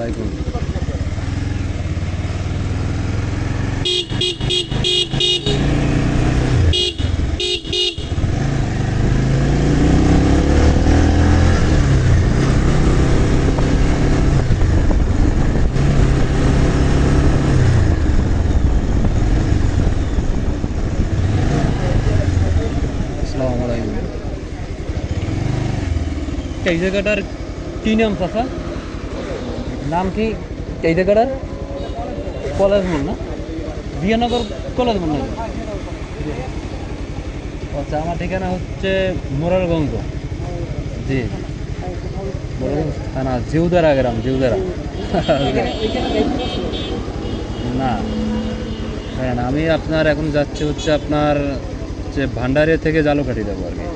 আলাইকুম আসসালামু আলাইকুম এই জায়গাটার কি নাম চাচা নাম কি? এই জায়গাটার? কলেজ মোড় না? বিয়ানগর কলেজ মোড় নাকি? আচ্ছা আমার ঠিকানা হচ্ছে মোরারগঞ্জ। জি। মোরারগঞ্জ থানা জিউদারা গ্রাম জিউদারা। না। হ্যাঁ না আমি আপনার এখন যাচ্ছি হচ্ছে আপনার হচ্ছে ভান্ডারিয়া থেকে জালুকাঠি যাব আর কি।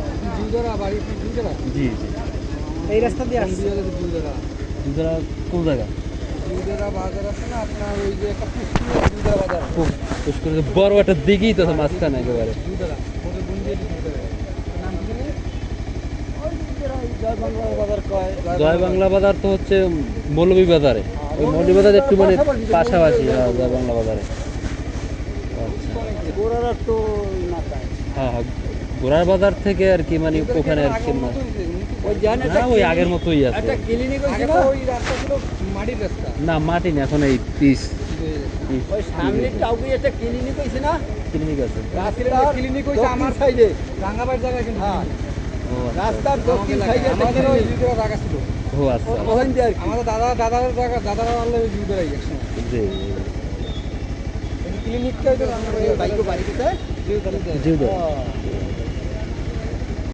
জি জি। এই রাস্তা দিয়ে আসছে। জিউদারা কোন জায়গা? বাজার আছে না আপনার ওই যে একটা পুষ্টি দুধেরা বাজার খুব বড় একটা দিঘি তো মাঝখানে একেবারে। দুধেরা নাম কি দুধেরা জয় বাংলা বাজার তো হচ্ছে মৌলভী বাজারে। ওই মৌলভী বাজার একটু মানে পাশাপাশি হ্যাঁ, জয় বাংলা বাজারে। আচ্ছা তো হ্যাঁ হ্যাঁ। ঘোড়ার বাজার থেকে আর কি মানে ওখানে আর কি না ওই জান ওই আগের মতোই আছে। একটা ক্লিনিক হইছে না ওই রাস্তা ছিল মাটির রাস্তা। না মাটি না এখন এই পিস। ওই সামনে টাউকে একটা ক্লিনিক হইছে না? ক্লিনিক আছে। রাস্তা ক্লিনিক হইছে আমার সাইডে রাঙ্গাবাড়ি জায়গা কিন্তু হ্যাঁ। ও আচ্ছা। রাস্তার দক্ষিণ সাইডে আমাদের ওই জায়গা ছিল। ও আচ্ছা। ওখান দিয়ে আমাদের দাদা দাদার জায়গা দাদারা জি। ক্লিনিকটা তো বাইক বাড়ি কোথায় জিউদার